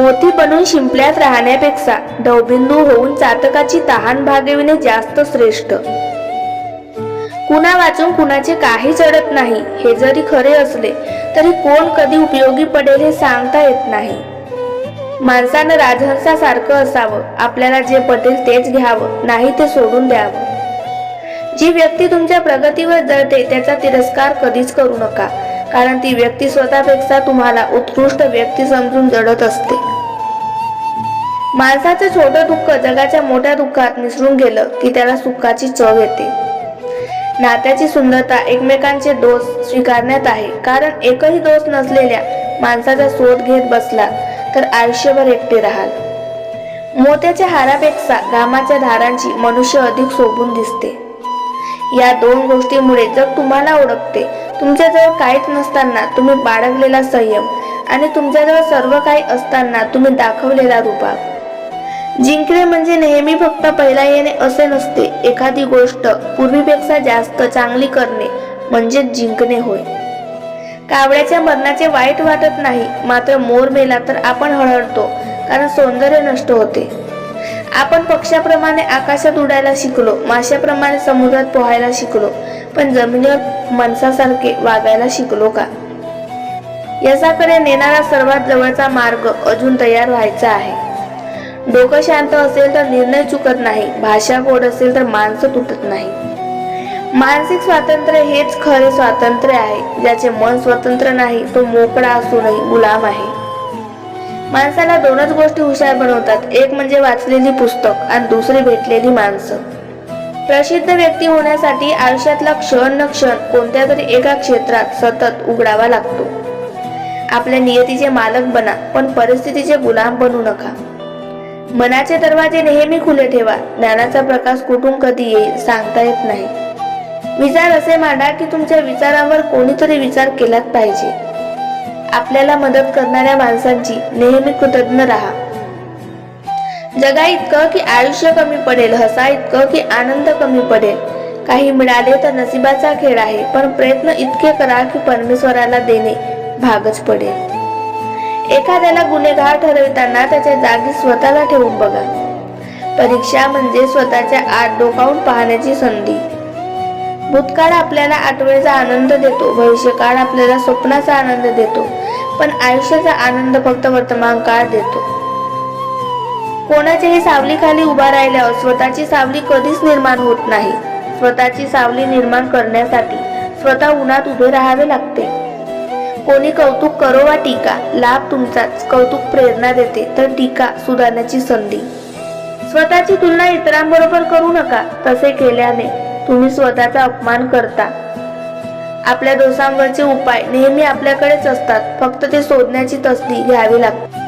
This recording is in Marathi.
मोती बनून शिंपल्यात राहण्यापेक्षा दवबिंदू होऊन चातकाची तहान भागविणे जास्त श्रेष्ठ. कुणा वाचून कुणाचे काही चढत नाही हे जरी खरे असले तरी कोण कधी उपयोगी पडेल हे सांगता येत नाही. माणसानं राजहंसासारखं असावं आपल्याला जे पटेल तेच घ्यावं नाही ते सोडून द्यावं. जी व्यक्ती तुमच्या प्रगतीवर जळते त्याचा तिरस्कार कधीच करू नका कारण ती व्यक्ती स्वतःपेक्षा तुम्हाला उत्कृष्ट व्यक्ती समजून जडत असते. माणसाचं छोटं दुःख जगाच्या मोठ्या दुःखात मिसळून गेलं की त्याला सुखाची चव येते. नात्याची सुंदरता एकमेकांचे दोष स्वीकारण्यात आहे. कारण एकही दोष नसलेल्या माणसाचा शोध घेत बसला तर आयुष्यभर एकटे राहाल. मोत्याच्या हारापेक्षा घामाच्या धारांची मनुष्य अधिक शोभून दिसते. या दोन गोष्टीमुळे जग तुम्हाला ओळखते. तुमच्याजवळ काहीच नसताना तुम्ही बाळगलेला संयम आणि तुमच्याजवळ सर्व काही असताना तुम्ही दाखवलेला रुबाब जिंकणे म्हणजे नेहमी फक्त पहिला येणे असे नसते. एखादी गोष्ट पूर्वीपेक्षा जास्त चांगली करणे म्हणजेच जिंकणे होय. कावळ्याच्या मरणाचे वाईट वाटत नाही मात्र मोर मेला तर आपण हळहळतो कारण सौंदर्य नष्ट होते. आपण पक्षाप्रमाणे आकाशात उडायला शिकलो माशाप्रमाणे समुद्रात पोहायला शिकलो पण जमिनीवर माणसासारखे वागायला शिकलो का? यशाकडे नेणारा सर्वात जवळचा मार्ग अजून तयार व्हायचा आहे. डोकं शांत असेल तर निर्णय चुकत नाही. भाषा गोड असेल तर माणसं तुटत नाही. मानसिक स्वातंत्र्य हेच खरे स्वातंत्र्य आहे. ज्याचे मन स्वतंत्र नाही तो मोकळा असूनही गुलाम आहे. माणसाला दोनच गोष्टी हुशार बनवतात. एक म्हणजे वाचलेली पुस्तक आणि दुसरी भेटलेली माणसं. प्रसिद्ध व्यक्ती होण्यासाठी आयुष्यातला क्षण न क्षण कोणत्या तरी एका क्षेत्रात सतत उघडावा लागतो. आपल्या नियतीचे मालक बना पण परिस्थितीचे गुलाम बनू नका. मनाचे दरवाजे नेहमी खुले ठेवा. ज्ञानाचा प्रकाश कुठून कधी येईल सांगता येत नाही. विचार असे मांडा की तुमच्या विचारावर कोणीतरी विचार केलाच पाहिजे. आपल्याला मदत करणाऱ्या माणसांची नेहमी कृतज्ञ राहा. जगा इतकं की आयुष्य कमी पडेल हसा इतकं की आनंद कमी पडेल. काही मिळाले तर नसिबाचा खेळ आहे पण प्रयत्न इतके करा की परमेश्वराला देणे भागच पडेल. एखाद्याला गुन्हेगार ठरविताना त्याच्या जागी स्वतःला ठेवून बघा. परीक्षा म्हणजे स्वतःच्या आत डोकावून पाहण्याची संधी. भूतकाळ आपल्याला आठवणीचा आनंद देतो भविष्यकाळ आपल्याला स्वप्नाचा आनंद देतो पण आयुष्याचा आनंद फक्त वर्तमान काळ देतो. कोणाच्याही सावलीखाली उभा राहिल्यावर स्वतःची सावली कधीच निर्माण होत नाही. स्वतःची सावली निर्माण करण्यासाठी स्वतः उन्हात उभे राहावे लागते. कोणी कौतुक करो वा टीका लाभ तुमचाच. कौतुक प्रेरणा देते तर टीका सुधारण्याची संधी. स्वतःची तुलना इतरांबरोबर करू नका तसे केल्याने तुम्ही स्वतःचा अपमान करता. आपल्या दोषांवरचे उपाय नेहमी आपल्याकडेच असतात फक्त ते शोधण्याची तसदी घ्यावी लागते.